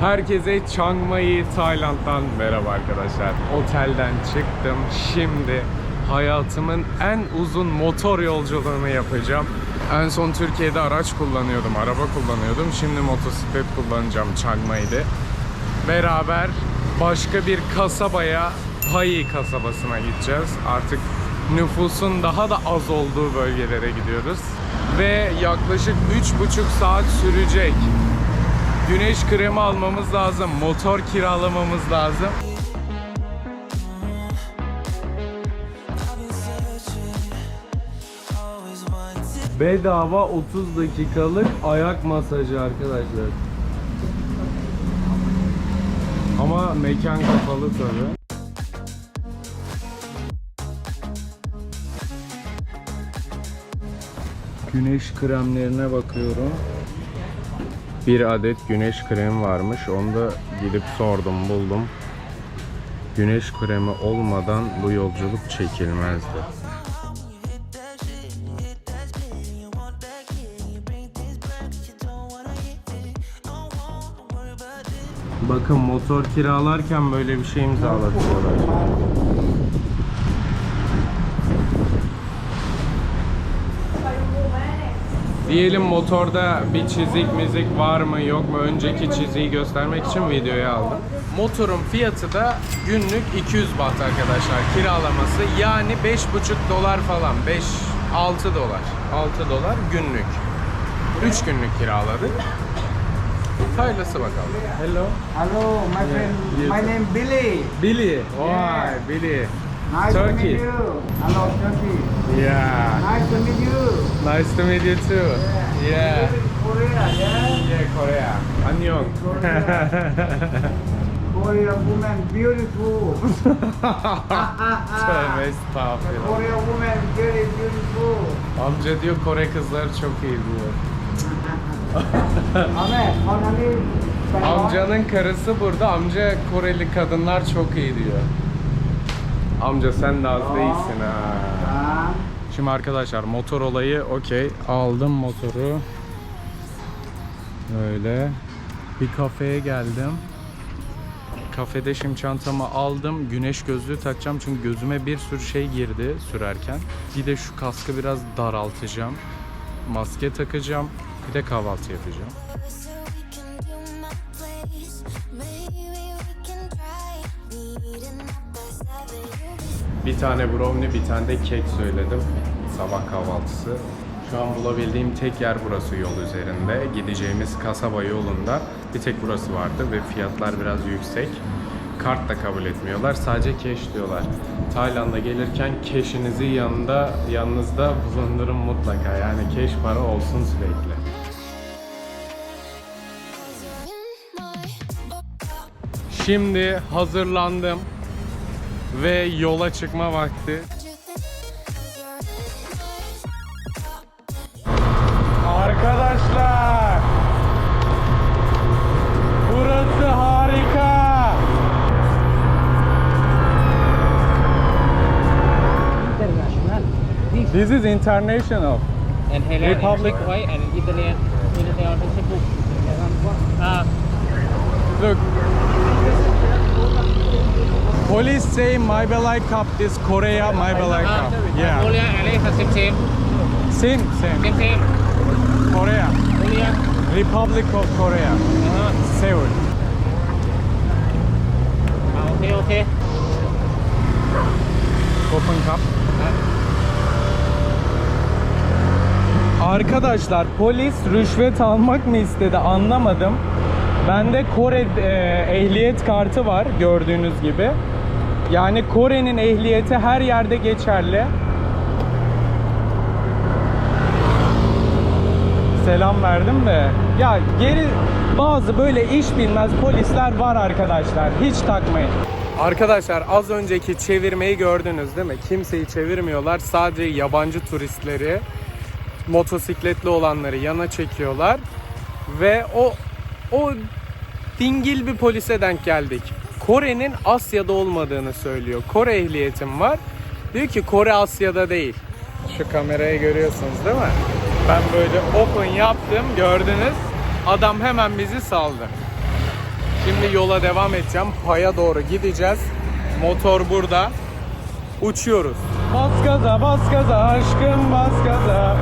Herkese Chiang Mai, Tayland'dan merhaba arkadaşlar. Otelden çıktım. Şimdi hayatımın en uzun motor yolculuğunu yapacağım. En son Türkiye'de araç kullanıyordum, araba kullanıyordum. Şimdi motosiklet kullanacağım Chiang Mai'de. Beraber başka bir kasabaya, Pai kasabasına gideceğiz. Artık nüfusun daha da az olduğu bölgelere gidiyoruz. Ve yaklaşık 3,5 saat sürecek. Güneş kremi almamız lazım, motor kiralamamız lazım. Bedava 30 dakikalık ayak masajı arkadaşlar. Ama mekan kapalı tabi. Güneş kremlerine bakıyorum. Bir adet güneş kremi varmış. Onu da gidip sordum, buldum. Güneş kremi olmadan bu yolculuk çekilmezdi. Bakın motor kiralarken böyle bir şey imzalatıyorlar. Diyelim motorda bir çizik mizik var mı yok mu önceki çiziyi göstermek için videoya aldım. Motorun fiyatı da günlük 200 baht arkadaşlar kiralaması yani 5,5 dolar falan 5 6 dolar 6 dolar günlük 3 günlük kiraladık. Hayırlısı bakalım. Hello. Hello, my friend. yes, My name Billy. Billy. Vay Billy. Nice to Turkey. meet you. Hello, Turkey. Yeah. Nice to meet you. Nice to meet you too. Yeah. İn Korea, yeah? Yeah, Korea. Annyeong. Korea woman, beautiful. Tövbe estağfurullah. Korea woman, very beautiful. Amca diyor Kore kızları çok iyi diyor. Ahmet, Amcanın karısı burada. Amca Koreli kadınlar çok iyi diyor. Amca sen de az değilsin ha. Şimdi arkadaşlar motor olayı okey. Aldım motoru. Böyle. Bir kafeye geldim. Kafede şimdi çantamı aldım. Güneş gözlüğü takacağım çünkü gözüme bir sürü şey girdi sürerken. Bir de şu kaskı biraz daraltacağım. Maske takacağım. Bir de kahvaltı yapacağım. Bir tane brownie, bir tane de kek söyledim. Sabah kahvaltısı. Şu an bulabildiğim tek yer burası yol üzerinde. Gideceğimiz kasaba yolunda bir tek burası vardı ve fiyatlar biraz yüksek. Kart da kabul etmiyorlar. Sadece cash diyorlar. Tayland'a gelirken cash'inizi yanında yanınızda bulundurun mutlaka. Yani cash para olsun sürekli. Şimdi hazırlandım ve yola çıkma vakti. Arkadaşlar Burası harika international. This is international and Thailand Republic- and. Uh, Look Police say my belai cup is Korea my belai cup Yeah Mongolia, LA, same, same, Same same same, same. Korea Mongolia. Republic of Korea Uh-huh. Seoul Ah, okay, okay. Open cup. Arkadaşlar polis rüşvet almak mı istedi anlamadım. Bende Kore e, ehliyet kartı var gördüğünüz gibi. Yani Kore'nin ehliyeti her yerde geçerli. Selam verdim de. Ya geri bazı böyle iş bilmez polisler var arkadaşlar. Hiç takmayın. Arkadaşlar az önceki çevirmeyi gördünüz değil mi? Kimseyi çevirmiyorlar. Sadece yabancı turistleri, motosikletli olanları yana çekiyorlar. Ve o o dingil bir polise denk geldik. Kore'nin Asya'da olmadığını söylüyor. Kore ehliyetim var. Diyor ki Kore Asya'da değil. Şu kamerayı görüyorsunuz değil mi? Ben böyle open yaptım gördünüz. Adam hemen bizi saldı. Şimdi yola devam edeceğim. Paya doğru gideceğiz. Motor burada. Uçuyoruz. Bas gaza bas gaza aşkım bas gaza.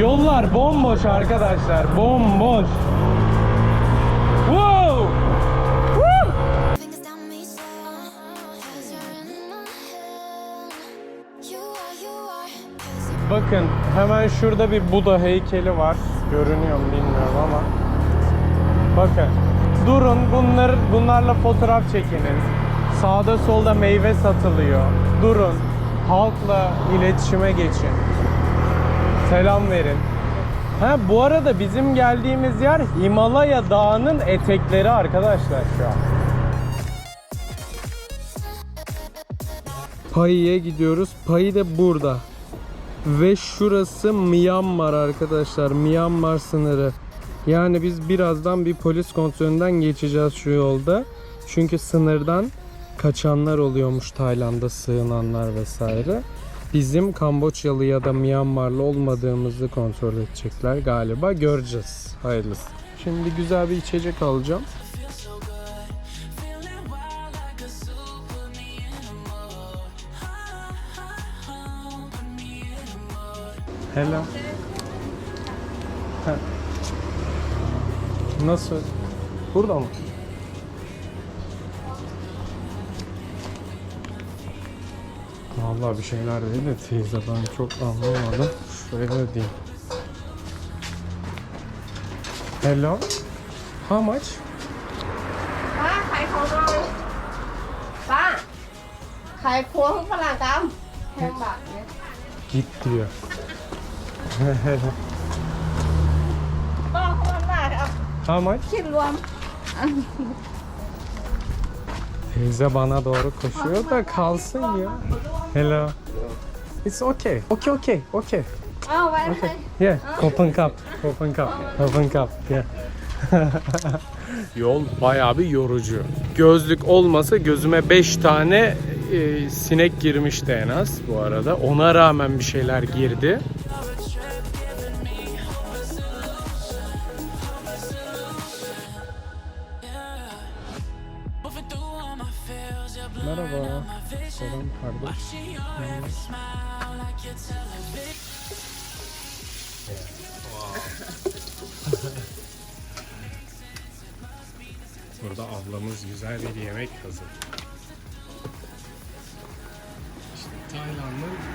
Yollar bomboş arkadaşlar. Bomboş. Bakın hemen şurada bir Buda heykeli var. Görünüyor mu bilmiyorum ama. Bakın. Durun bunlar bunlarla fotoğraf çekiniz. Sağda solda meyve satılıyor. Durun. Halkla iletişime geçin. Selam verin. Ha bu arada bizim geldiğimiz yer Himalaya Dağı'nın etekleri arkadaşlar şu an. Payi'ye gidiyoruz. Payi de burada. Ve şurası Myanmar arkadaşlar. Myanmar sınırı. Yani biz birazdan bir polis kontrolünden geçeceğiz şu yolda. Çünkü sınırdan kaçanlar oluyormuş Tayland'a sığınanlar vesaire. Bizim Kamboçyalı ya da Myanmarlı olmadığımızı kontrol edecekler galiba. Göreceğiz. Hayırlısı. Şimdi güzel bir içecek alacağım. Hello. Ha. Nasıl? Burada mı? Vallahi bir şeyler dedi de teyze ben çok anlamadım. Şöyle diyeyim. Hello. How much? ป้าขายของหน่อยป้าขายครัวของฝรั่งกำแพงบาทเนี่ย Git diyor. បងអត់ដែរអត់ Teyze bana doğru koşuyor da kalsın ya. Hello. It's okay. Okay, okay, okay. អូវ៉ែ Okay. Yeah. Open cup. Open cup. Open cup. Yeah. Yol bayağı bir yorucu. Gözlük olmasa gözüme 5 tane e, sinek girmişti en az bu arada. Ona rağmen bir şeyler girdi. Kardeş. Burada ablamız güzel bir yemek hazır. İşte Tayland'ın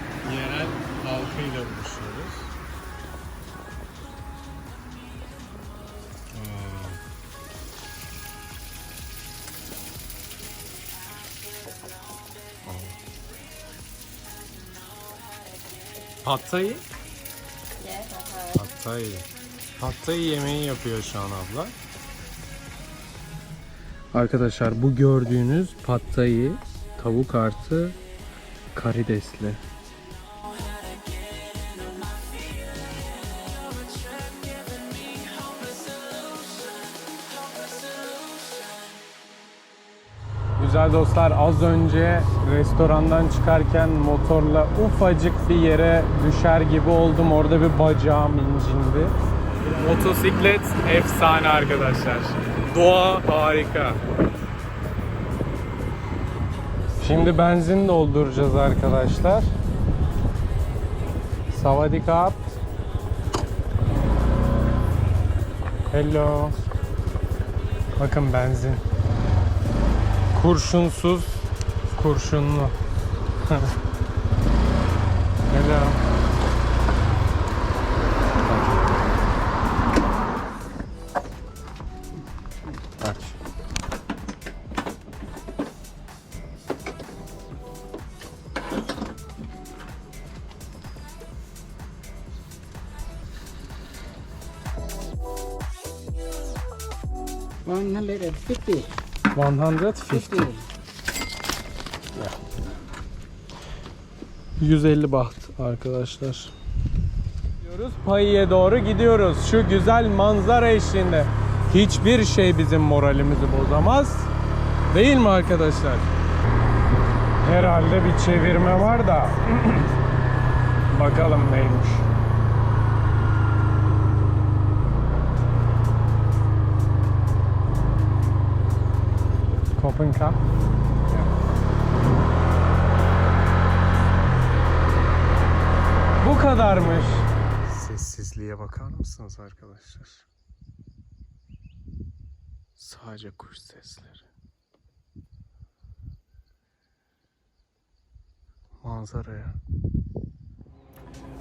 Thai. Pad Thai yemeği yapıyor şu an abla. Arkadaşlar bu gördüğünüz thai tavuk artı karidesli. Dostlar az önce restorandan çıkarken motorla ufacık bir yere düşer gibi oldum. Orada bir bacağım incindi. Motosiklet efsane arkadaşlar. Doğa harika. Şimdi benzin dolduracağız arkadaşlar. Savadikap. Hello. Bakın benzin. Kurşunsuz, kurşunlu. Hello. Aç. One hundred and fifty. 150. 150 baht arkadaşlar. Gidiyoruz Payi'ye doğru gidiyoruz. Şu güzel manzara eşliğinde hiçbir şey bizim moralimizi bozamaz. Değil mi arkadaşlar? Herhalde bir çevirme var da bakalım neymiş. Kopenhag. Bu kadarmış. Sessizliğe bakar mısınız arkadaşlar? Sadece kuş sesleri. Manzaraya.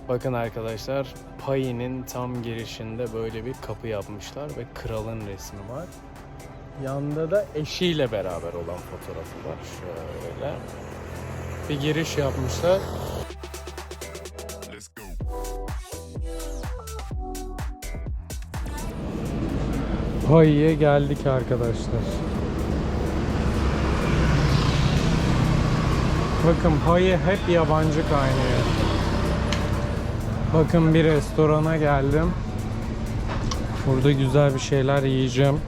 Bakın arkadaşlar, Payi'nin tam girişinde böyle bir kapı yapmışlar ve kralın resmi var. Yanında da eşiyle beraber olan fotoğrafı var. Şöyle. Bir giriş yapmışlar. Payi'ye geldik arkadaşlar. Bakın Payi hep yabancı kaynıyor. Bakın bir restorana geldim. Burada güzel bir şeyler yiyeceğim.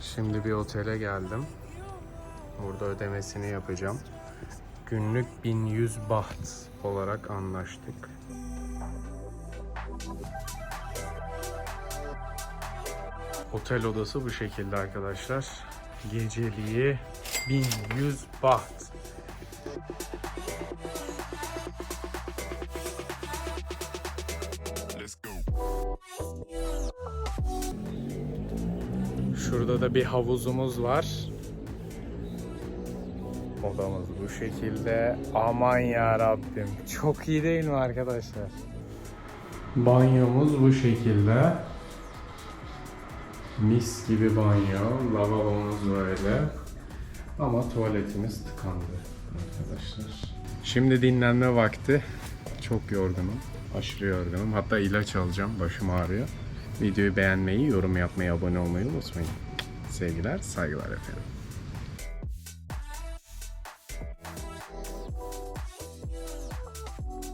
Şimdi bir otele geldim. Burada ödemesini yapacağım. Günlük 1100 baht olarak anlaştık. Otel odası bu şekilde arkadaşlar. Geceliği 1100 baht. Şurada da bir havuzumuz var. Odamız bu şekilde. Aman ya Rabbim. Çok iyi değil mi arkadaşlar? Banyomuz bu şekilde. Mis gibi banyo. Lavabomuz böyle. Ama tuvaletimiz tıkandı arkadaşlar. Şimdi dinlenme vakti. Çok yorgunum. Aşırı yorgunum. Hatta ilaç alacağım. Başım ağrıyor. Videoyu beğenmeyi, yorum yapmayı, abone olmayı unutmayın. Sevgiler, saygılar efendim.